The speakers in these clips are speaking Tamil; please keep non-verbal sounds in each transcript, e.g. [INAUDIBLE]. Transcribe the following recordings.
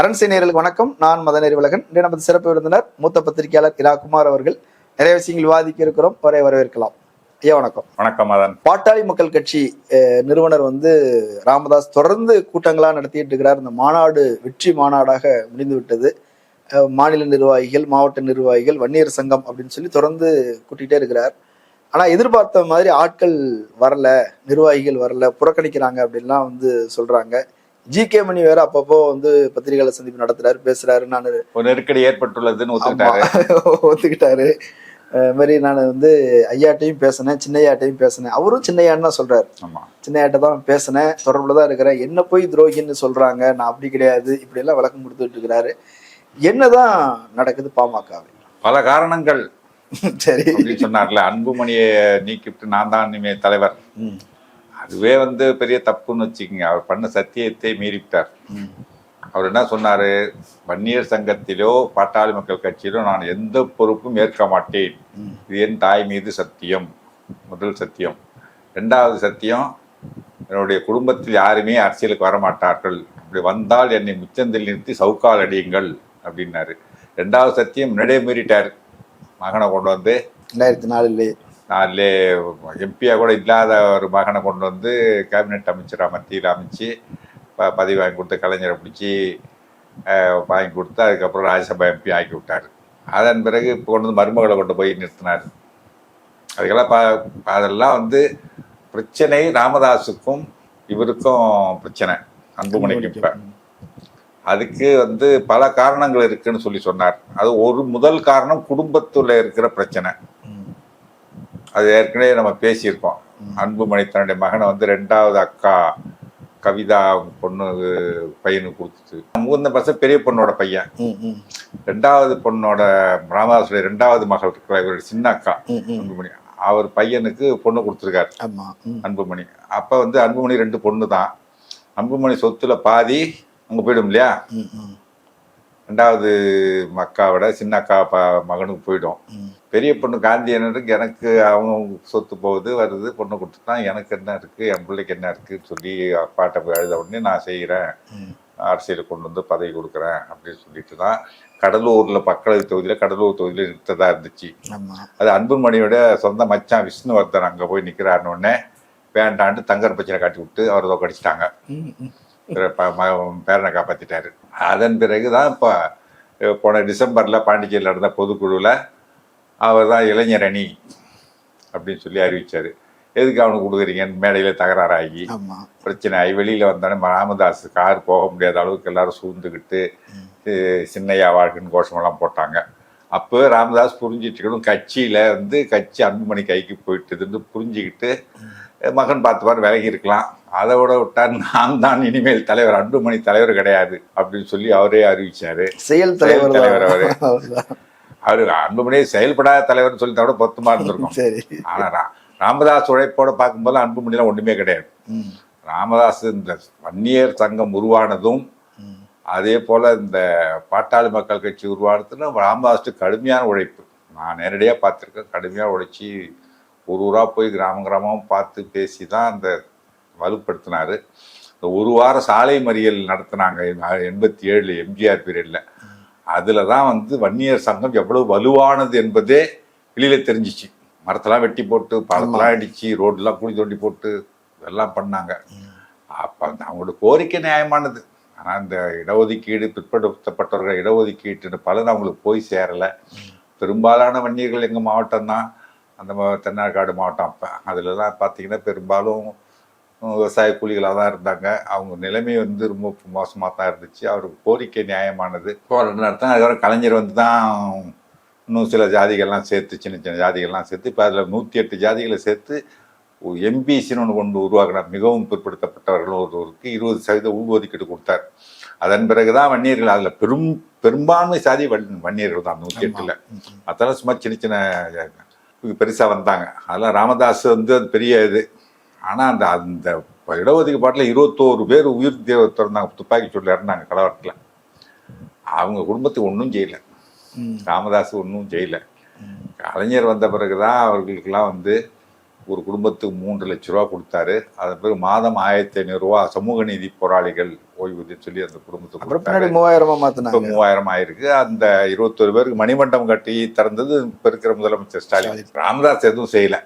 அரண்சை நேயர்களுக்கு வணக்கம். நான் மதன் அறிவழகன் இன்று நமது சிறப்பு விருந்தினர் மூத்த பத்திரிகையாளர் இரா குமார் அவர்கள். நிறைய விஷயங்கள் விவாதிக்க இருக்கிறோம். அவரை வரவேற்கலாம். ஐயா வணக்கம். வணக்கம் மதன். பாட்டாளி மக்கள் கட்சி நிறுவனர் வந்து ராமதாஸ் தொடர்ந்து கூட்டங்களா நடத்திட்டு இருக்கிறார். இந்த மாநாடு வெற்றி மாநாடாக முடிந்து விட்டது. மாநில நிர்வாகிகள் மாவட்ட நிர்வாகிகள் வன்னியர் சங்கம் அப்படின்னு சொல்லி தொடர்ந்து கூட்டிகிட்டே இருக்கிறார். ஆனா எதிர்பார்த்த மாதிரி ஆட்கள் வரல நிர்வாகிகள் வரல புறக்கணிக்கிறாங்க அப்படின்லாம் வந்து சொல்றாங்க. ஜி கே மணி வேற அப்பப்போ வந்து பத்திரிகையாளர் சந்திப்பு நடத்துறாரு பேசுறாரு. நான் ஒரு நெருக்கடி ஏற்பட்டுள்ளதுன்னு ஒத்துக்கிட்டாரு. [LAUGHS] ஒத்துக்கிட்டாரு. மாதிரி நான் வந்து ஐயாட்டையும் பேசினேன் சின்னையாட்டையும் பேசினேன். அவரும் சின்னையான்னு தான் சொல்றாரு. சின்னையாட்ட தான் பேசினேன் தொடர்புல தான் இருக்கிறேன். என்ன போய் துரோகின்னு சொல்றாங்க? நான் அப்படி கிடையாது. இப்படி எல்லாம் விளக்கம் கொடுத்துட்டு இருக்கிறாரு. என்னதான் நடக்குது பாமகவில்? பல காரணங்கள். சரி. சொன்னார்ல அன்புமணியை நீக்கிவிட்டு நான் தான் இனிமே தலைவர். அதுவே வந்து பெரிய தப்புன்னு வச்சுக்கோங்க. அவர் பண்ண சத்தியத்தை மீறிவிட்டார். அவர் என்ன சொன்னாரு? வன்னியர் சங்கத்திலோ பாட்டாளி மக்கள் கட்சியிலோ நான் எந்த பொறுப்பும் ஏற்க மாட்டேன். இது என் தாய் மீது சத்தியம். முதல் சத்தியம். ரெண்டாவது சத்தியம் என்னுடைய குடும்பத்தில் யாருமே அரசியலுக்கு வரமாட்டார்கள். அப்படி வந்தால் என்னை முச்சந்தில் நிறுத்தி சவுக்கால் அடியுங்கள் அப்படின்னாரு. ரெண்டாவது சத்தியம் முன்னாடியே மீறிட்டார். மகனை கொண்டு வந்து ரெண்டாயிரத்தி நாலுலேயே அதிலே எம்பியாக கூட இல்லாத ஒரு மகனை கொண்டு வந்து கேபினெட் அமைச்சராக மத்தியில் அமைச்சு ப பதவி வாங்கி கொடுத்து கலைஞரை பிடிச்சி வாங்கி கொடுத்து அதுக்கப்புறம் ராஜ்யசபா எம்பி ஆக்கி விட்டார். அதன் பிறகு இப்போ கொண்டு வந்து மருமகளை கொண்டு போய் நிறுத்தினார். அதுக்கெல்லாம் பா அதெல்லாம் வந்து பிரச்சனை ராமதாஸுக்கும் இவருக்கும் பிரச்சனை அன்புமணிக்கு இப்போ. அதுக்கு வந்து பல காரணங்கள் இருக்குன்னு சொல்லி சொன்னார். அது ஒரு முதல் காரணம் குடும்பத்தில் இருக்கிற பிரச்சனை. அது ஏற்கனவே நம்ம பேசியிருக்கோம். அன்புமணி தன்னுடைய மகனை வந்து ரெண்டாவது அக்கா கவிதா பொண்ணு பையனுக்கு கொடுத்துச்சு. மூந்த பசங்க பெரிய பொண்ணோட பையன். ரெண்டாவது பொண்ணோட ராமதாசுடைய ரெண்டாவது மகள் இருக்கிற இவருடைய சின்ன அக்கா. அன்புமணி அவர் பையனுக்கு பொண்ணு கொடுத்துருக்காரு. அன்புமணி அப்ப வந்து அன்புமணி ரெண்டு பொண்ணு தான் அன்புமணி சொத்துல பாதி அங்க போயிடும் இல்லையா? ரெண்டாவது அக்காவோட சின்ன அக்கா ப மகனுக்கு போயிடும். பெரிய பொண்ணு காந்தியனருக்கு எனக்கு அவங்க சொத்து போகுது வருது பொண்ணு கொடுத்துட்டா எனக்கு என்ன இருக்கு என் பிள்ளைக்கு என்ன இருக்குன்னு சொல்லி அப்பாட்ட போய் எழுத உடனே நான் செய்கிறேன். அரசியலுக்கு கொண்டு வந்து பதவி கொடுக்குறேன் அப்படின்னு சொல்லிட்டு தான் கடலூர்ல மக்களவை தொகுதியில கடலூர் தொகுதியில நிறுத்ததா இருந்துச்சு அது அன்புமணியோட சொந்த மச்சான் விஷ்ணுவர்தன் அங்க போய் நிக்கிறாருன்னு உடனே வேண்டான்ட்டு தங்கர் பச்சனை காட்டி விட்டு அவர் ஏதோ கடிச்சிட்டாங்க ம், ம். பிற- ப- ம- பேரனை காப்பாத்திட்டாரு அதன் பிறகுதான் இப்போ போன டிசம்பர்ல பாண்டிச்சேரியில் நடந்த பொதுக்குழுவில் அவர் தான் இளைஞர் அணி அப்படின்னு சொல்லி அறிவிச்சாரு. எதுக்கு அவனுக்கு கொடுக்குறீங்கன்னு மேடையில தகராறாகி. பிரச்சனை ஆகி வெளியில வந்தோடனே ராமதாஸ் கார் போக முடியாத அளவுக்கு எல்லாரும் சூழ்ந்துக்கிட்டு சின்னையா வாழ்க்கைன்னு கோஷமெல்லாம் போட்டாங்க. அப்போ ராமதாஸ் புரிஞ்சிட்டுக்கணும் கட்சியில வந்து கட்சி அன்புமணி கைக்கு போயிட்டுதுன்னு புரிஞ்சுக்கிட்டு அஹ், மகன் பார்த்துப்பார் விலகி இருக்கலாம். அதை விட விட்டார் நான் தான் இனிமேல் தலைவர் அன்புமணி தலைவர் கிடையாது அப்படின்னு சொல்லி அவரே அறிவிச்சாரு. செயல் தலைவர் தலைவர் அவரு. அவரு அன்புமணியை செயல்படாத தலைவர்னு சொல்லிட்டா கூட பொருத்தமா இருந்திருக்கும். [LAUGHS] சரி. ஆனா ராமதாஸ் உழைப்போட பார்க்கும்போது அன்புமணிலாம் ஒண்ணுமே கிடையாது. ராமதாஸ் இந்த வன்னியர் சங்கம் உருவானதும். அதே போல இந்த பாட்டாளி மக்கள் கட்சி உருவானதுல ராமதாஸ் கடுமையான உழைப்பு. நான் நேரடியாக பார்த்துருக்கேன் கடுமையாக உழைச்சி ஒரு ஊராக போய் கிராமம் கிராமம் பார்த்து பேசி தான் அந்த வலுப்படுத்தினாரு. இந்த ஒரு வாரம் சாலை மறியல் நடத்தினாங்க எண்பத்தி ஏழு எம்ஜிஆர் பீரியடில். அதில் தான் வந்து வன்னியர் சங்கம் எவ்வளவு வலுவானது என்பதே வெளியில தெரிஞ்சிச்சு. மரத்தெல்லாம் வெட்டி போட்டு பழத்தெல்லாம் அடிச்சு ரோடெல்லாம் குழி தோண்டி போட்டு இதெல்லாம் பண்ணாங்க. அப்போ அந்த அவங்களோட கோரிக்கை நியாயமானது. ஆனால் இந்த இடஒதுக்கீடு பிற்படுத்தப்பட்டவர்கள் இடஒதுக்கீட்டு பலன் அவங்களுக்கு போய் சேரலை. பெரும்பாலான வன்னியர்கள் எங்கள் மாவட்டம் தான் அந்த தென்னார்காடு மாவட்டம் அப்போ. அதிலலாம் பார்த்தீங்கன்னா பெரும்பாலும் விவசாய கூலிகளாக தான் இருந்தாங்க. அவங்க நிலைமை வந்து ரொம்ப மோசமாக தான் இருந்துச்சு. அவருக்கு கோரிக்கை நியாயமானது. போராட்டம் நடத்தாங்க அதுக்கப்புறம் கலைஞர் வந்து தான் இன்னும் சில ஜாதிகள்லாம் சேர்த்து சின்ன சின்ன ஜாதிகள்லாம் சேர்த்து இப்போ அதில் நூற்றி எட்டு ஜாதிகளை சேர்த்து எம்பிசின்னு ஒன்று கொண்டு உருவாக்கினார். மிகவும் பிற்படுத்தப்பட்டவர்கள் ஒருவருக்கு இருபது சதவீத உள்ஒதுக்கீடு கொடுத்தார். அதன் பிறகுதான் வன்னியர்கள் அதில் பெரும் பெரும்பான்மை சாதி வன் வன்னியர்கள் தான் நூற்றி எட்டில். அதெல்லாம் சும்மா சின்ன சின்ன பெருசாக வந்தாங்க. அதெல்லாம் ராமதாஸ் வந்து அது பெரிய இது. ஆனால் அந்த அந்த இடஒதுக்கீடு இருபத்தோரு பேர் உயிர் திறந்தாங்க. துப்பாக்கி சூட்டில் இறந்தாங்க கலவரத்தில். அவங்க குடும்பத்துக்கு ஒன்றும் செய்யலை. ராமதாஸ் ஒன்றும் செய்யலை. கலைஞர் வந்த பிறகுதான் அவர்களுக்கெல்லாம் வந்து ஒரு குடும்பத்துக்கு மூன்று லட்ச ரூபா கொடுத்தாரு. அதன் பிறகு மாதம் ஆயிரத்தி ஐநூறு ரூபா சமூக நீதி போராளிகள் ஓய்வூதியம் சொல்லி அந்த குடும்பத்துக்கு. பின்னாடி மூவாயிரமா மாத்தினாங்க. மூவாயிரம் ஆயிருக்கு. அந்த இருபத்தொரு பேருக்கு மணிமண்டபம் கட்டி திறந்தது இப்போ இருக்கிற முதலமைச்சர் ஸ்டாலின். ராமதாஸ் எதுவும் செய்யல.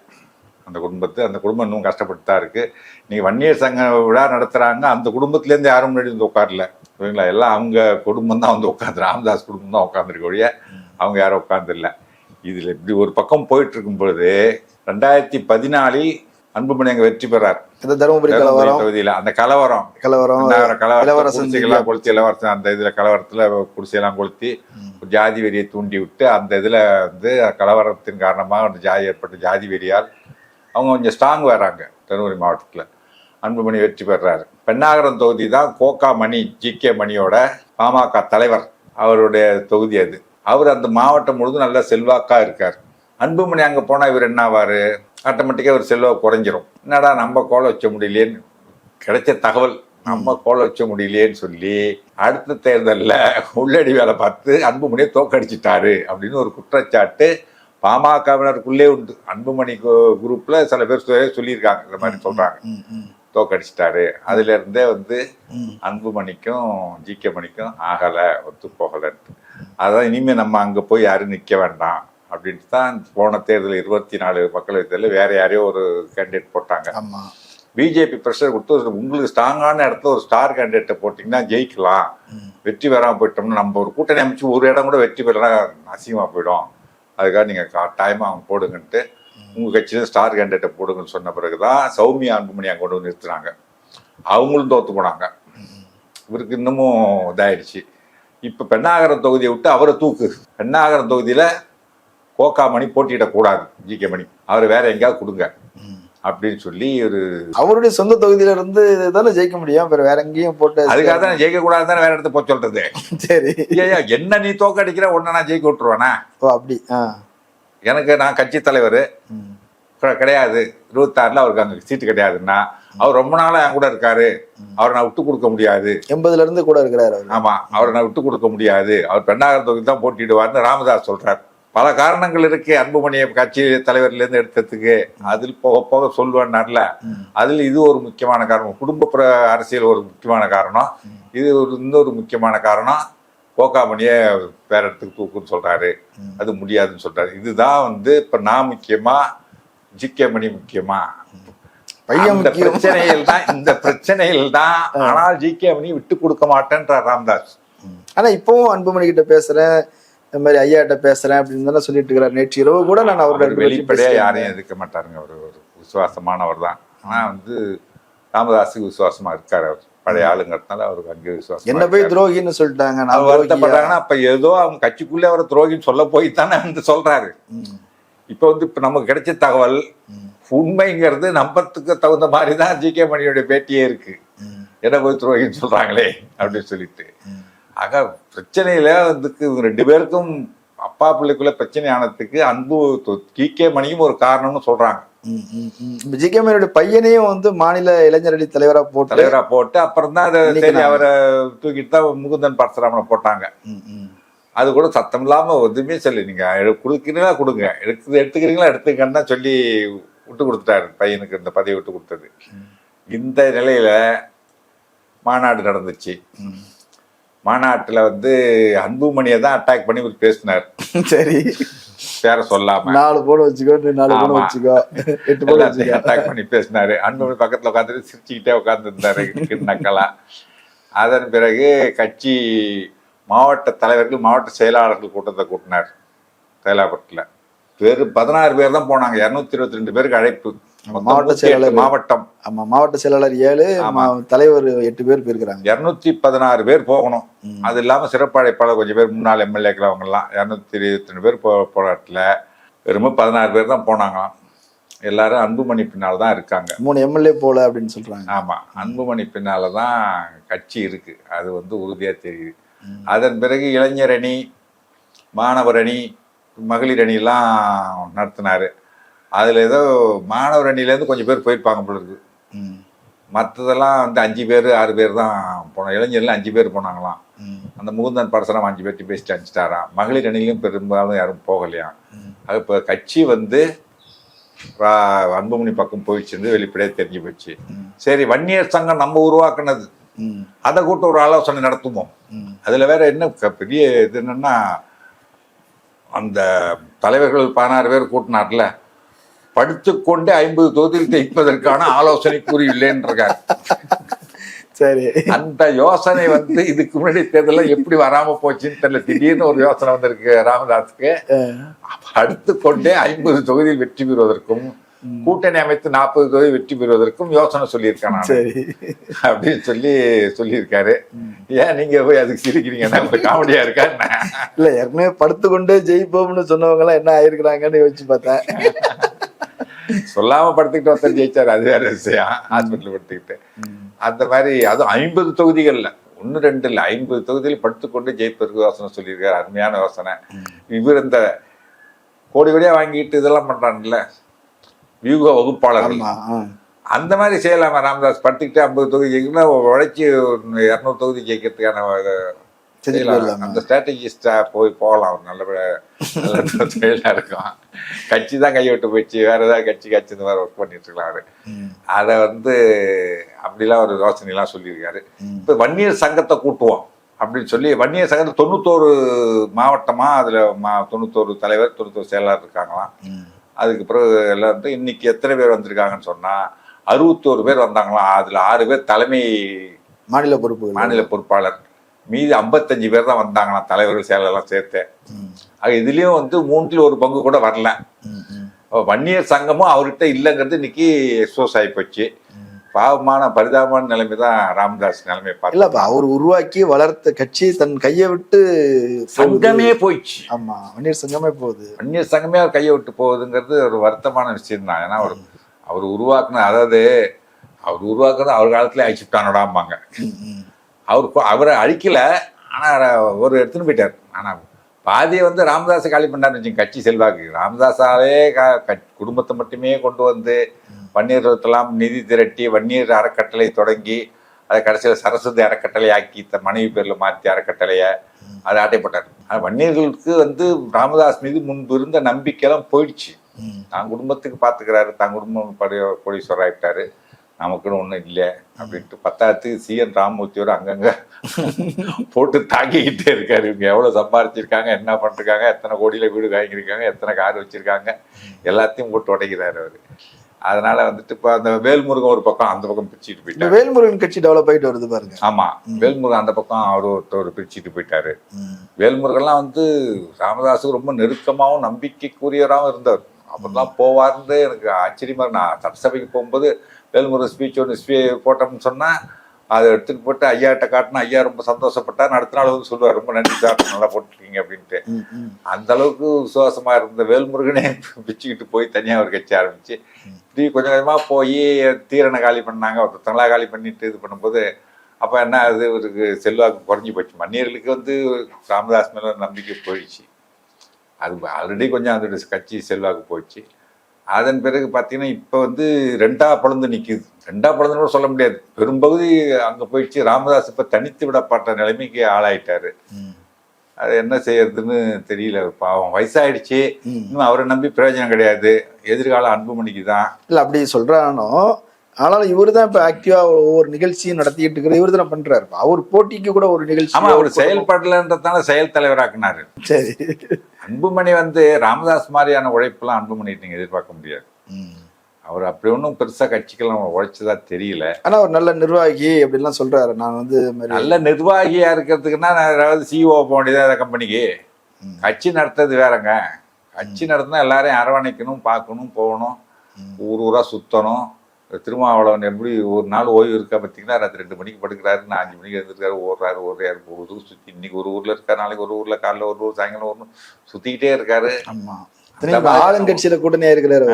அந்த குடும்பத்தை அந்த குடும்பம் இன்னும் கஷ்டப்பட்டு தான் இருக்கு. நீங்க வன்னியர் சங்க விழா நடத்துறாங்க. அந்த குடும்பத்திலேருந்து யாரும் முன்னாடி வந்து உட்காரல. சரிங்களா எல்லாம் அவங்க குடும்பம் தான் வந்து உட்காந்து ராமதாஸ் குடும்பம் தான் உட்காந்துருக்க ஒழிய அவங்க யாரும் உட்காந்துடல இதுல இப்படி ஒரு பக்கம் போயிட்டு இருக்கும் பொழுது ரெண்டாயிரத்தி பதினாலில் அன்புமணி அங்க வெற்றி பெறார். இந்த தருமபுரி கலவரம். தொகுதியில அந்த கலவரம். கலவரம் கலவரம் குடிசைகள்லாம் கொளுத்தி இளவரசன் அந்த இதுல கலவரத்துல குடிசையெல்லாம் கொளுத்தி ஜாதி வெறியை தூண்டி விட்டு அந்த இதுல வந்து கலவரத்தின் காரணமாக அந்த ஜாதி ஏற்பட்ட ஜாதி வெறியால் அவங்க கொஞ்சம் ஸ்ட்ராங் வராங்க தருமபுரி மாவட்டத்துல. அன்புமணி வெற்றி பெறாரு. பெண்ணாகரம் தொகுதி தான் கோகா மணி ஜி கே மணியோட பாமக தலைவர் அவருடைய தொகுதி அது. அவர் அந்த மாவட்டம் முழுதும் நல்ல செல்வாக்கா இருக்கார். அன்புமணி அங்க போனா இவர் என்ன ஆவாரு? ஆட்டோமேட்டிக்கா ஒரு செல்வாக்கு குறைஞ்சிரும். என்னடா நம்ம கோல வச்ச முடியலையேன்னு கிடைச்ச தகவல் நம்ம கோல வச்ச முடியலையேன்னு சொல்லி அடுத்த தேர்தல்ல உள்ளடி வேலை பார்த்து அன்புமணியை தோக்கடிச்சிட்டாரு அப்படின்னு ஒரு குற்றச்சாட்டு பாமகவினருக்குள்ளே உண்டு. அன்புமணி கு- குரூப்ல சில பேர் சொல்லியிருக்காங்க. இந்த மாதிரி ம், தோக்கடிச்சிட்டாரு. அதுல இருந்தே வந்து. அன்புமணிக்கும் ஜி கே மணிக்கும் ஆகலை ஒத்து போகலைன்ட்டு அதான் இனிமே நம்ம அங்க போய் யாரும் நிக்க வேண்டாம். அப்படின்ட்டு தான் போன தேர்தல் இருபத்தி நாலு மக்களவைத் தேர்தலில் வேற யாரையோ ஒரு கேண்டிடேட் போட்டாங்க. பிஜேபி ப்ரெஷர் கொடுத்து உங்களுக்கு ஸ்ட்ராங்கான இடத்துல ஒரு ஸ்டார் கேண்டிடேட்டை போட்டிங்கன்னா ஜெயிக்கலாம். வெற்றி பெறாம போயிட்டோம்னா நம்ம ஒரு கூட்டணி அமைச்சு ஒரு இடம் கூட வெற்றி பெறலாம் அசிங்கமா போயிடும். அதுக்காக நீங்க டைம் அவங்க போடுங்கன்ட்டு உங்க கட்சியில ஸ்டார் கேண்டிடேட்டை போடுங்கன்னு சொன்ன பிறகுதான் சௌமியா அன்புமணி அங்க கொண்டு வந்து நிறுத்துனாங்க. அவங்களும் தோத்து போனாங்க. இவருக்கு இன்னமும் இதாயிடுச்சு. இப்ப பெண்ணாகரம் தொகுதியை விட்டு அவரை தூக்கு. பெண்ணாகரம் தொகுதியில கோகாமணி போட்டியிடக்கூடாது ஜி கே மணி. அவரை வேற எங்கேயாவது கொடுங்க. அப்படின்னு சொல்லி ஒரு அவருடைய சொந்த தொகுதியில இருந்து தானே ஜெயிக்க முடியும். அப்புறம் வேற எங்கேயும் போட்டு அதுக்காக தான் ஜெயிக்க கூடாது வேற இடத்த போய் சொல்றது. [LAUGHS] சரி. ஐயா என்ன நீ தோக்கடிக்கிற உன்னை நான் ஜெயிக்க விட்டுருவானா? ஓ அப்படி. எனக்கு நான் கட்சி தலைவர். கிடையாது. இருபத்தாறுல அவருக்கு அங்க சீட்டு கிடையாதுன்னா அவர் ரொம்ப நாளா என் கூட இருக்காரு. அவரை நான் விட்டு கொடுக்க முடியாது. எண்பதுல இருந்து கூட இருக்கிறாரு ஆமா அவரை நான் விட்டு கொடுக்க முடியாது. அவர் பெண்ணாகரம் தொகுதி தான் போட்டியிடுவார்னு ராமதாஸ் சொல்றார். பல காரணங்கள் இருக்கு. அன்புமணியை கட்சி தலைவர்ல இருந்து எடுத்ததுக்கு அதில் போக போக சொல்லுவேன்னார்ல ம். அதில் இது ஒரு முக்கியமான காரணம். குடும்ப அரசியல் ஒரு முக்கியமான காரணம். இது ஒரு இன்னொரு முக்கியமான காரணம். கோகாமணியை வேற இடத்துக்கு தூக்குன்னு சொல்றாரு. அது முடியாதுன்னு சொல்றாரு. இதுதான் வந்து இப்ப நான் முக்கியமா ஜிகே மணி முக்கியமா? பையன் அந்த முக்கியம்? பிரச்சனையில் தான் இந்த பிரச்சனையில் தான் ஆனால் ஜிகே மணி விட்டு கொடுக்க மாட்டேன்றார் ராம்தாஸ். ஆனா இப்பவும் அன்புமணி கிட்ட பேசுறேன். இந்த மாதிரி ஐயா கிட்ட பேசுறேன் அப்படின்னு தானே சொல்லிட்டு இருக்கிறார். நேற்று இரவு கூட நான் அவரோட அவர் வெளிப்படையா யாரையும் எதிர்க்க மாட்டாருங்க. அவர் ஒரு விசுவாசமானவர் தான். ஆனா வந்து ராமதாஸுக்கு விசுவாசமா இருக்காரு அவர். பழைய ஆளுங்கிறதுனால அவருக்கு அங்கே விசுவாசம் என்ன போய் துரோகின்னு சொல்லிட்டாங்க. நான் அவர் துரோகியா? வருத்தப்பட்டாங்கன்னா அப்ப ஏதோ அவங்க கட்சிக்குள்ளே அவர் துரோகின்னு சொல்ல போய் தானே வந்து சொல்றாரு. இப்ப வந்து இப்ப நமக்கு கிடைச்ச தகவல். உண்மைங்கிறது நம்பத்துக்கு தகுந்த மாதிரி தான் ஜி கே மணியோட பேட்டியே இருக்கு. என்ன போய் துரோகின்னு சொல்றாங்களே அப்படின்னு சொல்லிட்டு. ஆக பிரச்சனையில வந்துக்கு இவங்க ரெண்டு பேருக்கும் அப்பா பிள்ளைக்குள்ள பிரச்சனை ஆனதுக்கு அன்பு கி. கே. மணியும் ஒரு காரணம்னு சொல்றாங்க. ஜி. கே. மேனுடைய பையனையும் வந்து மாநில இளைஞரணி தலைவரா போட்டு தலைவரா போட்டு அப்புறம் தான் அதை சரி. அவரை தூக்கிட்டு தான் முகுந்தன் பரசுராமனை போட்டாங்க. அது கூட சத்தம் இல்லாம எதுவுமே சொல்லி நீங்க எடு- கொடுக்கிறீங்களா கொடுங்க. எடுத்து எடுத்துக்கிறீங்களா எடுத்துக்கன்னு தான் சொல்லி விட்டு கொடுத்துட்டாரு பையனுக்கு இந்த பதவி விட்டு கொடுத்தது. இந்த நிலையில மாநாடு நடந்துச்சு. மாநாட்டுல வந்து அன்புமணியை தான் அட்டாக் பண்ணி இவர் பேசினார். சரி. பேர சொல்லாம. நாலு போன வச்சுக்கோ நாலு ஆமா. வச்சுக்கோ. எட்டு வச்சுக்கோ. அட்டாக் பண்ணி பேசினாரு. அன்புமணி பக்கத்துல உட்காந்துட்டு சிரிச்சுக்கிட்டே உட்கார்ந்து இருந்தாரு நக்கலா. அதன் பிறகு கட்சி மாவட்ட தலைவர்கள் மாவட்ட செயலாளர்கள் கூட்டத்தை கூட்டினார். செயலாபுரத்துல வெறும் பதினாறு பேர் தான் போனாங்க. இருநூத்தி இருபத்தி ரெண்டு பேருக்கு அழைப்பு. மாவட்ட 108 செயலாளர். மாவட்டம். ஆமா மாவட்ட செயலாளர் ஏழு தலைவர் எட்டு பேர் போயிருக்கிறாங்க. இருநூத்தி பதினாறு பேர் போகணும். அது இல்லாம சிறப்பு அழைப்பாளர் கொஞ்சம் பேர் முன்னாள் எம்எல்ஏக்கள் அவங்க எல்லாம் இருநூத்தி இருபத்தி ரெண்டு பேர் போ போராட்டத்துல வெறும் பதினாறு பேர் தான் போனாங்களாம். எல்லாரும் அன்புமணி பின்னால் தான் இருக்காங்க. மூணு எம்எல்ஏ போல அப்படின்னு சொல்றாங்க. ஆமா அன்புமணி பின்னால தான் கட்சி இருக்கு. அது வந்து உறுதியா தெரியுது. அதன் பிறகு இளைஞர் அணி மாணவர் அணி மகளிர் அணிலாம் நடத்தினாரு. அதுல ஏதோ மாணவர் அணிலேருந்து கொஞ்சம் பேர் போயிருப்பாங்க போல இருக்கு. மற்றதெல்லாம் வந்து அஞ்சு பேர் ஆறு பேர் தான் போனோம். இளைஞர்ல அஞ்சு பேர் போனாங்களாம். அந்த முகுந்தன் பரசனம் அஞ்சு பேர்ட்டி பேசிட்டு அனுப்பிச்சிட்டாராம். மகளிர் அணிலையும் பெரும்பாலும் யாரும் போகலையாம். அது இப்போ கட்சி வந்து அன்புமணி பக்கம் போயிடுச்சு வெளிப்படையாக தெரிஞ்சு போச்சு சரி வன்னியர் சங்கம் நம்ம உருவாக்குனது. அதை கூட்ட ஒரு ஆலோசனை நடத்துவோம். அதுல வேற என்ன பெரிய இது என்னன்னா அந்த தலைவர்கள் பதினாறு பேர் கூட்டினார்ல. படுத்துக்கொண்டே ஐம்பது தொகுதியில் ஜெயிப்பதற்கான ஆலோசனை கூறியுள்ளேன்றார் சரி. அந்த யோசனை வந்து இதுக்கு முன்னாடி தேர்தலில் எப்படி வராம போச்சுன்னு தெரியல. திடீர்னு ஒரு யோசனை வந்திருக்கு ராமதாஸுக்கு. படுத்துக்கொண்டே ஐம்பது தொகுதியில் வெற்றி பெறுவதற்கும் கூட்டணி அமைத்து நாற்பது தொகுதி வெற்றி பெறுவதற்கும் யோசனை சொல்லியிருக்கேன் அப்படின்னு சொல்லி சொல்லியிருக்காரு. ஏன் நீங்க போய் அதுக்கு சிரிக்கிறீங்கன்னா ஒரு காமெடியா இருக்கா? இல்ல ஏற்கனவே படுத்துக்கொண்டே ஜெயிப்போம்னு சொன்னவங்க எல்லாம் என்ன ஆயிருக்கிறாங்கன்னு யோசிச்சு பார்த்தேன். சொல்லாம படுத்துக்கிட்டு ஒருத்தர் ஜெயிச்சாரு அது வேற விஷயம். ஹாஸ்பிட்டல் படுத்துக்கிட்டு அந்த மாதிரி அதுவும் ஐம்பது தொகுதிகள்ல. ஒன்று ரெண்டு இல்லை ஐம்பது தொகுதியில் படுத்துக்கொண்டு ஜெயிப்பதற்கு யோசனை சொல்லியிருக்காரு. அருமையான யோசனை. இவர் இந்த கோடி கோடியா வாங்கிட்டு இதெல்லாம் பண்றாங்கல்ல வியூக வகுப்பாளர்கள். அந்த மாதிரி செய்யலாமா? ராமதாஸ் படுத்துக்கிட்டு ஐம்பது தொகுதி ஜெயிக்கணும்னா உழைச்சி இரநூறு தொகுதி ஜெயிக்கிறதுக்கான அந்த ஸ்ட்ராட்டஜிஸ்டா போய் போகலாம் ஒரு நல்ல செயலா [LAUGHS] இருக்கும். கட்சி தான் கையை விட்டு போயிடுச்சு. வேற ஏதாவது கட்சி கட்சி இந்த மாதிரி ஒர்க் பண்ணிட்டு இருக்கலாம் அவரு. அதை வந்து அப்படிலாம் ஒரு யோசனைலாம் சொல்லியிருக்காரு. ம். இப்போ வன்னியர் சங்கத்தை கூட்டுவோம் அப்படின்னு சொல்லி வன்னியர் சங்கத்தில் தொண்ணூத்தோரு மாவட்டமா அதுல மா தொண்ணூத்தோரு தலைவர் தொண்ணூத்தோரு செயலாளர் இருக்காங்களாம். அதுக்கு பிறகு எல்லாம் வந்து இன்னைக்கு எத்தனை பேர் வந்திருக்காங்கன்னு சொன்னா அறுபத்தோரு பேர் வந்தாங்களாம். அதுல ஆறு பேர் தலைமை மாநில பொறுப்பு மாநில பொறுப்பாளர். மீதி ஐம்பத்தஞ்சு பேர் தான் வந்தாங்களாம் தலைவர்கள் செயலெல்லாம் சேர்த்து ம், ஆக இதுலயும் வந்து மூன்றில் ஒரு பங்கு கூட வரல. வன்னியர் சங்கமும் அவர்கிட்ட இல்லைங்கிறது இன்னைக்கு எக்ஸ்போஸ் ஆகி போச்சு. பாவமான பரிதாபமான நிலைமை தான் ராமதாஸ் நிலைமை பார்த்து அவர் உருவாக்கி வளர்த்த கட்சி தன் கையை விட்டு. சங்கமே போயிடுச்சு. ஆமா வன்னியர் சங்கமே போகுது. வன்னியர் சங்கமே அவர் கையை விட்டு போகுதுங்கிறது ஒரு வருத்தமான விஷயம் தான். ஏன்னா அவர் அவர் உருவாக்குன அதாவது அவர் உருவாக்குறது அவர் காலத்துல அழிச்சுட்டானடாம்பாங்க. அவர் அவரை அழிக்கல. ஆனா ஒரு எடுத்துன்னு போயிட்டார். ஆனா பாதியை வந்து ராமதாஸ் காலி பண்ணாருன்னு வச்சுங்க கட்சி செல்வாக்கு. ராமதாஸாவே குடும்பத்தை மட்டுமே கொண்டு வந்து வன்னியர்களுக்கெல்லாம் நிதி திரட்டி வன்னியர் அறக்கட்டளை தொடங்கி அதை கடைசியில் சரஸ்வதி அறக்கட்டளை ஆக்கி த மனைவி பேரில் மாற்றி அறக்கட்டளையை அதை ஆட்டைப்பட்டார் ஆனா வன்னியர்களுக்கு வந்து ராமதாஸ் மீது முன்பு இருந்த நம்பிக்கையெல்லாம் போயிடுச்சு. தான் குடும்பத்துக்கு பார்த்துக்கிறாரு தான் குடும்பம் படி கோடீஸ்வரர் ஆகிட்டாரு நமக்குன்னு ஒன்றும் இல்லை அப்படின்ட்டு பத்தாயிரத்துக்கு சிஎன் ராமமூர்த்தியோட அங்கங்க [LAUGHS] போட்டு தாக்கிக்கிட்டே இருக்காரு. இவங்க எவ்வளோ சம்பாரிச்சிருக்காங்க என்ன பண்ணிருக்காங்க எத்தனை கோடியில் வீடு வாங்கியிருக்காங்க எத்தனை கார் வச்சிருக்காங்க எல்லாத்தையும் போட்டு உடைக்கிறாரு அவர். அதனால வந்துட்டு இப்போ அந்த வேல்முருகன் ஒரு பக்கம் அந்த பக்கம் பிரிச்சுட்டு போயிட்டாரு. வேல்முருகன் கட்சி டெவலப் ஆயிட்டு வருது பாருங்க. ஆமா வேல்முருகன் அந்த பக்கம் அவர் ஒருத்தர் பிரிச்சுட்டு போயிட்டாரு. வேல்முருகன்லாம் வந்து ராமதாஸுக்கு ரொம்ப நெருக்கமாகவும் நம்பிக்கைக்குரியவராகவும் இருந்தார் அப்பதான் போவார்ந்து எனக்கு ஆச்சரியமா இருக்கு. நான் சட்டசபைக்கு போகும்போது வேல்முருகன் ஸ்பீச் ஒன்று ஸ்பீ போட்டோம்னு சொன்னா அதை எடுத்துட்டு போட்டு ஐயாட்ட காட்டினா ஐயா ரொம்ப சந்தோஷப்பட்டார். அடுத்த நாள் வந்து சொல்லுவார் ரொம்ப நன்றி சார் நல்லா போட்டிருக்கீங்க அப்படின்ட்டு. அந்த அளவுக்கு விசுவாசமா இருந்த வேல்முருகனே [LAUGHS] பிச்சுக்கிட்டு போய் தனியாக ஒரு கட்சி ஆரம்பிச்சு இப்படி கொஞ்சம் கொஞ்சமா போய் தீரனை காலி பண்ணாங்க. ஒருத்தங்களா காலி பண்ணிட்டு இது பண்ணும்போது அப்ப என்ன அது இவருக்கு செல்வாக்கு குறைஞ்சி போச்சு. மன்னியர்களுக்கு வந்து ராமதாஸ் மேல நம்பிக்கை போயிடுச்சு. அது ஆல்ரெடி கொஞ்சம் அதோட கட்சி செல்வாக்கு போயிடுச்சு அதன் பிறகு பார்த்தீங்கன்னா இப்போ வந்து ரெண்டா பிளந்து நிற்குது ரெண்டா பிளந்துன்னு கூட சொல்ல முடியாது. பெரும்பகுதி அங்கே போயிடுச்சு. ராமதாஸ் இப்போ தனித்து விடப்பட்ட நிலைமைக்கு ஆளாயிட்டாரு. அது என்ன செய்யறதுன்னு தெரியல. பாவம் வயசாயிடுச்சு. இன்னும் அவரை நம்பி பிரயோஜனம் கிடையாது. எதிர்காலம் அன்புமணிக்கு தான் இல்ல அப்படி சொல்றானோ ஆனாலும் இவரு தான் இப்ப ஆக்டிவா ஒவ்வொரு நிகழ்ச்சியும் நடத்திட்டு இருக்கிறது இவரு தானே பண்றாரு. இப்ப அவர் போட்டிக்கு கூட ஒரு நிகழ்ச்சி ஆமா அவர் செயல்படலன்றதால செயல் தலைவராக்குனாரு. சரி. அன்புமணி வந்து ராமதாஸ் மாதிரியான உழைப்புலாம் அன்புமணி நீங்க எதிர்பார்க்க முடியாது. அவர் அப்படி ஒன்றும் பெருசா கட்சிக்கெல்லாம் உழைச்சதா தெரியல. ஆனா ஒரு நல்ல நிர்வாகி அப்படிலாம் சொல்றாரு. நான் வந்து நல்ல நிர்வாகியா இருக்கிறதுக்குன்னா நான் ஏதாவது சிஓ போக வேண்டியதா கம்பெனிக்கு. கட்சி நடத்துறது வேறங்க. கட்சி நடத்தினா எல்லாரையும் அரவணைக்கணும் பார்க்கணும் போகணும். ஊர் ஊரா சுத்தணும். திருமாவளவன் எப்படி ஒரு நாள் ஓய்வு இருக்கா பார்த்தீங்கன்னா ராத்திரி ரெண்டு மணிக்கு படுக்கிறாரு நான் அஞ்சு மணிக்கு எழுந்திருக்காரு ஓடுறாரு ஓடுறாரு ஒரு சுற்றி இன்னைக்கு ஒரு ஊர்ல இருக்காரு நாளைக்கு ஒரு ஊர்ல காலைல ஒரு ஊர் சாயங்காலம் ஒரு ஊர் சுத்திக்கிட்டே இருக்காரு. ஆமா. இத்தனைக்கும் இப்ப ஆளுங்கட்சியில கூட்டணியா இருக்கிறாரு.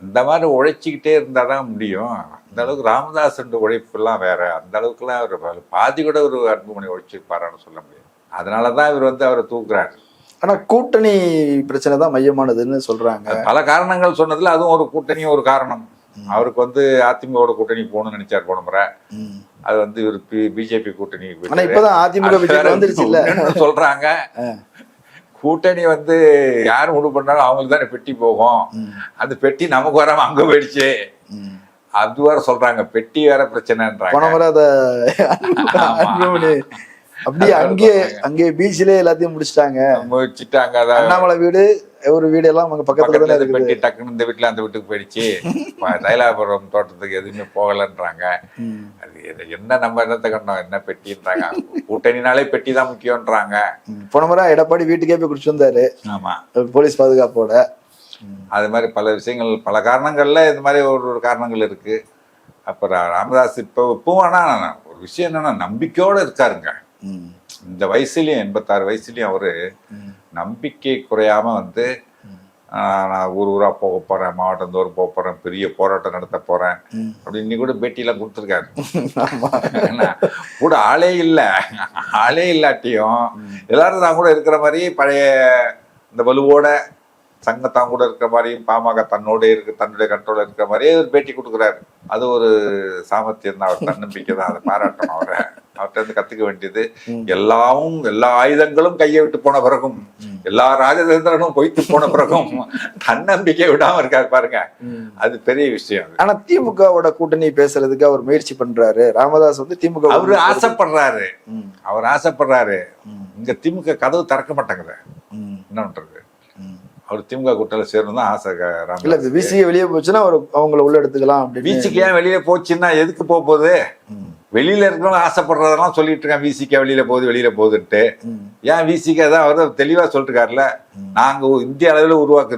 அந்த மாதிரி உழைச்சிக்கிட்டே இருந்தாதான் முடியும். அந்த அளவுக்கு ராமதாசன் உழைப்புலாம் வேற. அந்த அளவுக்குலாம் அவர் பாதி கூட ஒரு அன்புமணி உழைச்சிருப்பாரான்னு சொல்ல முடியாது. அதனாலதான் இவர் வந்து அவரை தூக்குறாரு. ஆனா கூட்டணி பிரச்சனை தான் மையமானதுன்னு சொல்றாங்க. பல காரணங்கள் சொன்னதுல அதுவும் ஒரு கூட்டணியும் ஒரு காரணம். அவருக்கு வந்து அதிமுகவோட கூட்டணி போகணும்னு நினைச்சார் போன முறை. அது வந்து இவர் பிஜேபி கூட்டணி இப்பதான் அதிமுக சொல்றாங்க. கூட்டணி வந்து யார் முடிவு பண்ணாலும் அவங்களுக்கு தானே பெட்டி போகும். அந்த பெட்டி நமக்கு வராம அங்க போயிடுச்சு. அது வேற சொல்றாங்க. பெட்டி வேற பிரச்சனைன்றாங்க. அப்படியே அங்கேயே அங்கேயே பீச்லயே எல்லாத்தையும் முடிச்சிட்டாங்க. முடிச்சுட்டாங்க அண்ணாமலை வீடு ஒரு வீடு எல்லாம் அங்க பக்கத்துல தானே இருக்குது. பெட்டி டக்குன்னு இந்த வீட்டுல அந்த வீட்டுக்கு போயிடுச்சு. தைலாபுரம் தோட்டத்துக்கு எதுவுமே போகலன்றாங்க. அது என்ன நம்ம என்னத்தை கண்டோம் என்ன பெட்டின்றாங்க? கூட்டணினாலே பெட்டி தான் முக்கியம்ன்றாங்க. போன முறை எடப்பாடி வீட்டுக்கே போய் குடிச்சு வந்தாரு. ஆமா. போலீஸ் பாதுகாப்போட. அது மாதிரி பல விஷயங்கள் பல காரணங்கள்ல இந்த மாதிரி ஒரு ஒரு காரணங்கள் இருக்கு. அப்புறம் ராமதாஸ் இப்போ இப்பவும் ஆனா ஒரு விஷயம் என்னன்னா நம்பிக்கையோட இருக்காருங்க. இந்த வயசுலயும் எண்பத்தாறு வயசுலயும் அவரு நம்பிக்கை குறையாம வந்து நான் ஊர் ஊரா போக போறேன் மாவட்டம் தோறும் போக போறேன் பெரிய போராட்டம் நடத்த போறேன் ம். அப்படி இன்னி கூட பேட்டியெல்லாம் கொடுத்துருக்காரு. [LAUGHS] கூட ஆளே இல்ல. ஆளே இல்லாட்டியும் எல்லாரும் தான் கூட இருக்கிற மாதிரி பழைய இந்த வலுவோட சங்கத்தான் கூட இருக்கிற மாதிரியும் பாமக தன்னோட இருக்கு தன்னுடைய கண்ட்ரோல இருக்கிற மாதிரியே ஒரு பேட்டி கொடுக்குறாரு. அது ஒரு சாமர்த்தியம் தான் அவர் தன்னம்பிக்கை தான் அதை பாராட்டணும் அவரை. அவர்கிட்ட இருந்து கத்துக்க வேண்டியது. எல்லாவும் எல்லா ஆயுதங்களும் கையை விட்டு போன பிறகும் எல்லா ராஜதந்திரனும் பொய்த்து போன பிறகும் தன்னம்பிக்கை விடாம இருக்காரு பாருங்க. அது பெரிய விஷயம். ஆனா திமுகவோட கூட்டணி பேசுறதுக்கு அவர் முயற்சி பண்றாரு. ராமதாஸ் வந்து திமுக அவரு ஆசைப்படுறாரு. அவர் ஆசைப்படுறாரு. இங்க திமுக கதவு திறக்க மாட்டேங்குது. ம், என்ன பண்றது. அவர் திமுக கூட்டத்தில் சேரணும் தான் ஆசை இல்ல ராமதாஸ் இந்த விசிக வெளியே போச்சுன்னா அவர் அவங்கள உள்ள எடுத்துக்கலாம் அப்படின்னு வீச்சுக்கு ஏன் வெளியில போச்சுன்னா எதுக்கு போக போகுது? வெளியில இருக்கணும் ஆசைப்படுறதெல்லாம் சொல்லிட்டு இருக்கான். விசிக்க வெளியில போகுது வெளியில போகுதுன்ட்டு. ஏன் விசிக்க தான் அவர் தெளிவா சொல்லிருக்காருல நாங்க இந்திய அளவில் உருவாக்கு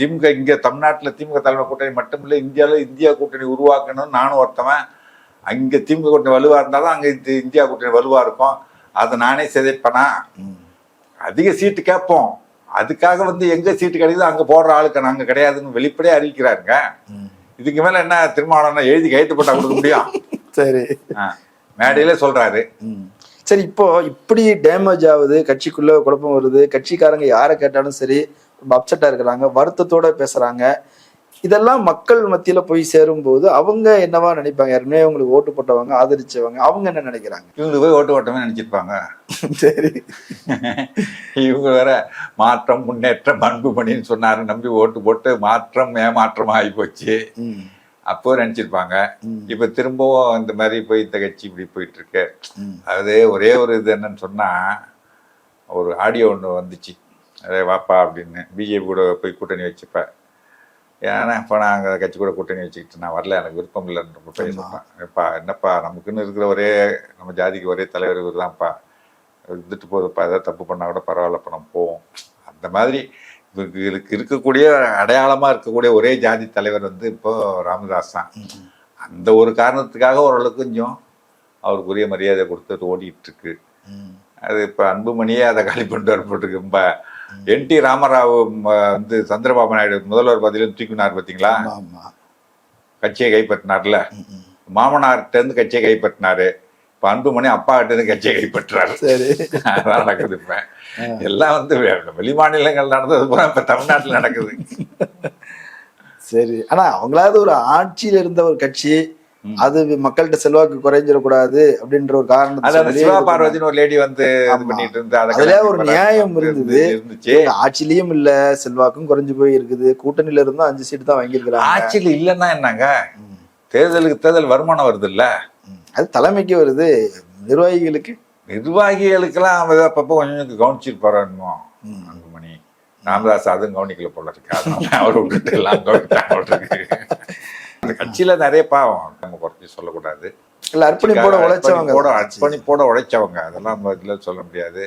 திமுக இங்க தமிழ்நாட்டுல திமுக தலைமை கூட்டணி மட்டும் இல்ல இந்தியால இந்தியா கூட்டணி உருவாக்கணும் நானும் ஒருத்தவன். அங்க திமுக கூட்டணி வலுவா இருந்தாதான் அங்க இந்த இந்தியா கூட்டணி வலுவா இருக்கும். அதை நானே சிதைப்பனா. அதிக சீட்டு கேட்போம். அதுக்காக வந்து எங்க சீட்டு கிடைக்குதோ அங்க போடுற ஆளுக்கு நாங்க கிடையாதுன்னு வெளிப்படையா அறிவிக்கிறாருங்க. இதுக்கு மேல என்ன திருமாவளவன் எழுதி கைத்து போட்டா கொடுக்க முடியும்? [LAUGHS] சரி. மேடையிலே சொல்றாரு. ம். சரி இப்போ இப்படி டேமேஜ் ஆகுது கட்சிக்குள்ள குழப்பம் வருது கட்சிக்காரங்க யாரை கேட்டாலும் சரி ரொம்ப அப்செட்டா இருக்கிறாங்க வருத்தத்தோட பேசுறாங்க. இதெல்லாம் மக்கள் மத்தியில போய் சேரும்போது அவங்க என்னவா நினைப்பாங்க? யாருமே அவங்களுக்கு ஓட்டு போட்டவங்க ஆதரிச்சவங்க அவங்க என்ன நினைக்கிறாங்க? இவங்களுக்கு போய் ஓட்டு ஓட்டமே நினைச்சிருப்பாங்க. [LAUGHS] சரி. [LAUGHS] இவங்க வேற மாற்றம் முன்னேற்றம் அன்புமணின்னு சொன்னாரு நம்பி ஓட்டு போட்டு மாற்றம் ஏமாற்றம் ஆகி போச்சு. ம், அப்போ நினைச்சிருப்பாங்க. இப்ப திரும்பவும் இந்த மாதிரி போய் இந்த கட்சி இப்படி போயிட்டு இருக்கு அது ஒரே ஒரு இது என்னன்னு சொன்னா ஒரு ஆடியோ ஒன்று வந்துச்சு. அதே வாப்பா அப்படின்னு பிஜேபி கூட போய் கூட்டணி வச்சுப்ப. ஏன்னா இப்போ நான் அங்கே கட்சி கூட கூட்டணி வச்சுக்கிட்டு நான் வரல. எனக்கு விருப்பம் இல்லைன்னு ரொம்ப பேசுப்பேன். எப்பா என்னப்பா நமக்குன்னு இருக்கிற ஒரே நம்ம ஜாதிக்கு ஒரே தலைவர் இவர் தான்ப்பா இருந்துட்டு போகுதுப்பா ஏதாவது தப்பு பண்ணா கூட பரவாயில்லப்பா நம்ம போவோம். அந்த மாதிரி இவருக்கு இருக்கு- இருக்கக்கூடிய அடையாளமா இருக்கக்கூடிய ஒரே ஜாதி தலைவர் வந்து இப்போ ராமதாஸ் தான். அந்த ஒரு காரணத்துக்காக ஓரளவுக்கு கொஞ்சம் அவருக்குரிய மரியாதை கொடுத்துட்டு ஓடிட்டு இருக்கு ம், அது இப்போ அன்புமணியே அதை காலி பண்ணிட்டு வரப்பட்டிருக்கு ரொம்ப என் டி ராமராவ் வந்து சந்திரபாபு நாயுடு முதல்வர் பதிலும் தூக்கினார் பார்த்தீங்களா கட்சியை கைப்பற்றினார்ல. ம், ம். மாமனார்கிட்ட இருந்து கட்சியை கைப்பற்றினாரு. இப்போ அன்புமணி அப்பா கிட்ட இருந்து கட்சியை கைப்பற்றுறாரு. சரி. அதான் நடக்குது இப்ப. எல்லாம் வந்து வெளி மாநிலங்கள் நடந்தது பூரா இப்ப தமிழ்நாட்டுல நடக்குது. சரி. ஆனா அவங்களாவது ஒரு ஆட்சியில இருந்த ஒரு கட்சி. அது மக்கள்கிட்ட செல்வாக்கு குறைஞ்சிடக்கூடாது அப்படின்ற ஒரு சொல்லி சிவா பார்வதினு ஒரு லேடி வந்து. பண்ணிட்டு இருந்தா அதை அதுல ஒரு நியாயம் இருந்தது. இருந்துச்சு. ஆட்சியிலயும் இல்ல செல்வாக்கும் குறைஞ்சு போய் இருக்குது கூட்டணியில இருந்தும் அஞ்சு சீட் தான் வாங்கியிருக்கிறாங்க. ஆட்சியில் இல்லைன்னா என்னங்க. தேர்தலுக்கு தேர்தல் வருமானம் வருது இல்ல. அது தலைமைக்கு வருது. நிர்வாகிகளுக்கு. நிர்வாகிகளுக்கெல்லாம் அப்பப்போ கொஞ்சம் கவனிச்சிருப்பாரோ என்னமோ. அன்புமணி. ராமதாஸ் அதுவும் கவனிக்கல போல இருக்கு. அவர் விட்டுட்டு எல்லாம் அந்த கட்சியில நிறைய பாவம். நம்ம குறைச்சி சொல்லக்கூடாது. இல்ல அர்ப்பணிப்போட உழைச்சவங்க தான். அர்ப்பணிப்போட உழைச்சவங்க. அதெல்லாம் இதுல சொல்ல முடியாது.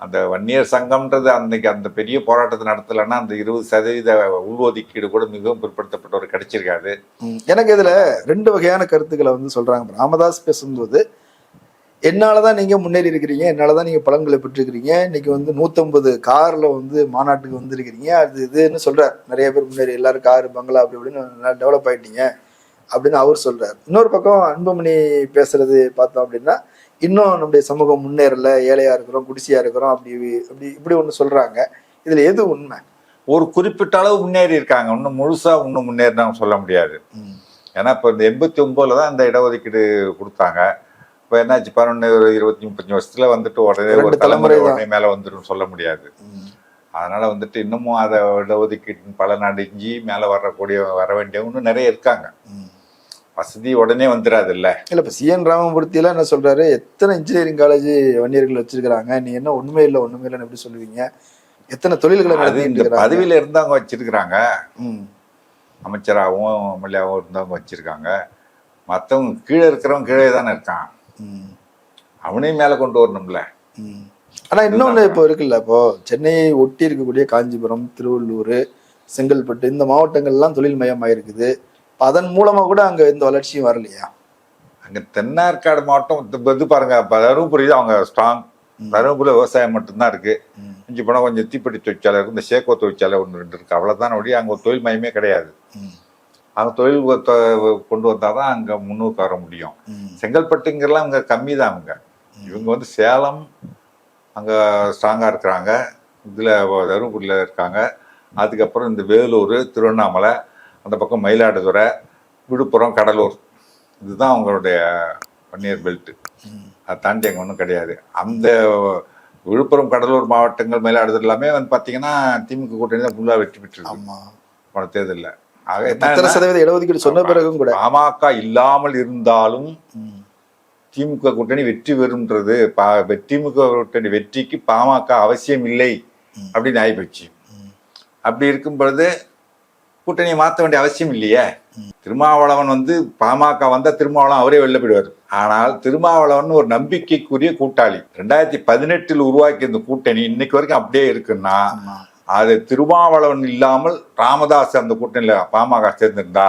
அந்த வன்னியர் சங்கம்ன்றது அன்னைக்கு அந்த பெரிய போராட்டத்தை நடத்தலைன்னா அந்த இருபது சதவீத உள்ஒதுக்கீடு கூட மிகவும் பிற்படுத்தப்பட்டவர் கிடைச்சிருக்காது. எனக்கு இதில் ரெண்டு வகையான கருத்துக்களை வந்து சொல்கிறாங்க ராமதாஸ் பேசும்போது என்னால் தான் நீங்கள் முன்னேறி இருக்கிறீங்க என்னால் தான் நீங்கள் பலன்களை பெற்றிருக்கிறீங்க இன்னைக்கு வந்து நூற்றம்பது காரில் வந்து மாநாட்டுக்கு வந்திருக்கிறீங்க அது இதுன்னு சொல்கிறார் நிறைய பேர் முன்னேறி எல்லாரும் கார் பங்களா அப்படி இப்படின்னு நல்லா டெவலப் ஆகிட்டீங்க அப்படின்னு அவர் சொல்கிறார் இன்னொரு பக்கம் அன்புமணி பேசுகிறது பார்த்தோம் அப்படின்னா இன்னும் நம்முடைய சமூகம் முன்னேறல ஏழையா இருக்கிறோம் குடிசையா இருக்கிறோம் அப்படி அப்படி இப்படி ஒண்ணு சொல்றாங்க இதுல எது உண்மை ஒரு குறிப்பிட்ட அளவு முன்னேறி இருக்காங்க இன்னும் முழுசா இன்னும் முன்னேறினாங்க சொல்ல முடியாது. ஏன்னா இப்போ இந்த எண்பத்தி ஒன்பதுல தான் இந்த இடஒதுக்கீடு கொடுத்தாங்க இப்போ என்னாச்சு பதினொன்று ஒரு இருபத்தி முப்பத்தஞ்சு வருஷத்துல வந்துட்டு உடனே ஒரு தலைமுறை. உடனே மேல வந்துடும் சொல்ல முடியாது. அதனால வந்துட்டு இன்னமும் அதை இடஒதுக்கீட்டின் பலன் அடைஞ்சு மேலே வரக்கூடிய வர வேண்டியவங்க நிறைய இருக்காங்க. வசதி உடனே வந்துடாது இல்ல இல்ல இப்ப சிஎன் ராமமூர்த்தியெல்லாம் என்ன சொல்றாரு? எத்தனை இன்ஜினியரிங் காலேஜ் வன்னியர்கள் வச்சிருக்காங்க நீ என்ன ஒண்ணுமே இல்லை ஒண்ணுமே இல்லைன்னு எப்படி சொல்லுவீங்க? எத்தனை தொழில்களை அது இந்த பதவியில இருந்தவங்க வச்சிருக்கிறாங்க. ம். அமைச்சராகவும் எம்எல்ஏவும் இருந்தவங்க வச்சிருக்காங்க. மற்றவங்க கீழே இருக்கிறவங்க கீழே தானே இருக்கான். ம். அவனையும் மேலே கொண்டு வரணும்ல. ம். ஆனா இன்னொன்னு இப்போ இருக்குல்ல இப்போ சென்னையை ஒட்டி இருக்கக்கூடிய காஞ்சிபுரம் திருவள்ளூர் செங்கல்பட்டு இந்த மாவட்டங்கள்லாம் தொழில் மயமாயிருக்குது. இப்ப அதன் மூலமா கூட அங்க எந்த வளர்ச்சியும் வரலையா? அங்கே தென்னார்காடு மாவட்டம் இது- பாருங்க இப்போ தருமபுரி தான் அவங்க ஸ்ட்ராங். தருமபுரியில் விவசாயம் மட்டும்தான் இருக்கு. இஞ்சி போனால் கொஞ்சம் தீப்பெட்டி தொழிற்சாலை இருக்கு இந்த சேக்கோ தொழிற்சாலை ஒன்று ரெண்டு இருக்கு. அவ்வளோதான் ஒழிய அங்கே ஒரு தொழில் மையமே கிடையாது. அவங்க தொழில் கொண்டு வந்தால் தான் அங்கே முன்னுக்கு வர முடியும். ம். செங்கல்பட்டுங்கெல்லாம் அங்கே கம்மி தான் அவங்க இவங்க வந்து சேலம் அங்கே ஸ்ட்ராங்காக இருக்கிறாங்க. இதில் தருமபுரியில் இருக்காங்க. அதுக்கப்புறம் இந்த வேலூர் திருவண்ணாமலை அந்த பக்கம் மயிலாடுதுறை விழுப்புரம் கடலூர் இதுதான் அவங்களுடைய பன்னீர் பெல்ட்டு. அதை தாண்டி அங்கே ஒன்றும் கிடையாது அந்த விழுப்புரம் கடலூர் மாவட்டங்கள் மயிலாடுதுறை எல்லாமே வந்து பார்த்தீங்கன்னா திமுக கூட்டணி தான் ஃபுல்லாக வெற்றி பெற்றிருக்கு ஆமா போன தேர்தலில் ஆக என்ன சதவீத இடஒதுக்கீடு சொன்ன பிறகும் கூட பாமக இல்லாமல் இருந்தாலும். திமுக கூட்டணி வெற்றி பெறும்ன்றது பா- திமுக கூட்டணி வெற்றிக்கு பாமக அவசியம் இல்லை. அப்படின்னு ஆயிப்போச்சு ம். அப்படி இருக்கும் பொழுது கூட்டணியை மாற்ற வேண்டிய அவசியம் இல்லையே. திருமாவளவன் வந்து பாமக வந்தா திருமாவளவன் அவரே வெளில போயிடுவார். ஆனால் திருமாவளவன் ஒரு நம்பிக்கைக்குரிய கூட்டாளி. ரெண்டாயிரத்தி பதினெட்டில் உருவாக்கிய இந்த கூட்டணி இன்னைக்கு வரைக்கும் அப்படியே இருக்குன்னா அது திருமாவளவன் இல்லாமல் ராமதாஸ் அந்த கூட்டணியில பாமக சேர்ந்திருந்தா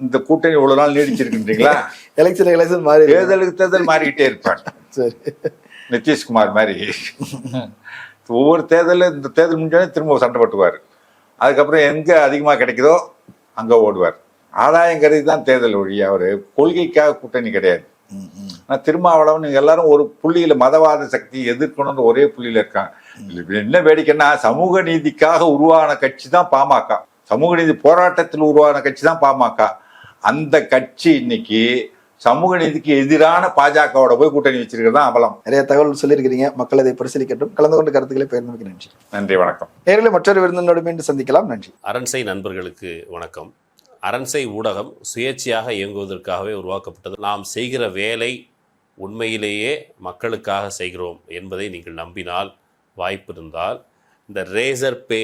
இந்த கூட்டணி இவ்வளவு நாள் நீடிச்சிருக்கின்றீங்களா? எலெக்ஷன் [LAUGHS] எலெக்ஷன் மாறி. தேர்தலுக்கு தேர்தல் மாறிக்கிட்டே இருப்பார். [LAUGHS] சரி. நிதிஷ்குமார் மாதிரி. [LAUGHS] ஒவ்வொரு தேர்தலில் இந்த தேர்தல் முடிஞ்சோடனே திரும்ப சண்டை போட்டுவார் அதுக்கப்புறம் எங்க அதிகமா கிடைக்குதோ அங்க ஓடுவார். ஆதாயம் கருதி தான் தேர்தல் ஒழிய அவர். கொள்கைக்காக கூட்டணி கிடையாது. ஆனால் திருமாவளவன் எல்லாரும் ஒரு புள்ளியில மதவாத சக்தி எதிர்க்கணும்னு ஒரே புள்ளியில இருக்காங்க. என்ன வேடிக்கைன்னா சமூக நீதிக்காக உருவான கட்சி தான் பாமக. சமூக நீதி போராட்டத்தில் உருவான கட்சி தான் பாமக. அந்த கட்சி இன்னைக்கு சமூக நீதிக்கு எதிரான பாஜகவோட போய் கூட்டணி வச்சிருக்கிறது தான் அவலம் நிறைய தகவல் சொல்லியிருக்கிறீங்க. மக்கள் அதை பரிசீலிக்கட்டும். கலந்து கொண்ட கருத்துக்களை பகிர்ந்தமைக்கு நன்றி. நன்றி வணக்கம். நேரில் மற்றொரு விருந்தினோடு மீண்டும் சந்திக்கலாம். நன்றி. அரண்சை நண்பர்களுக்கு வணக்கம். அரண்சை ஊடகம் சுயேட்சையாக இயங்குவதற்காகவே உருவாக்கப்பட்டது. நாம் செய்கிற வேலை உண்மையிலேயே மக்களுக்காக செய்கிறோம் என்பதை நீங்கள் நம்பினால் வாய்ப்பு இருந்தால் இந்த ரேசர் பே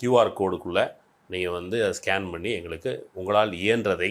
கியூஆர் கோடுக்குள்ளே நீங்கள் வந்து அதை ஸ்கேன் பண்ணி எங்களுக்கு உங்களால் இயன்றதை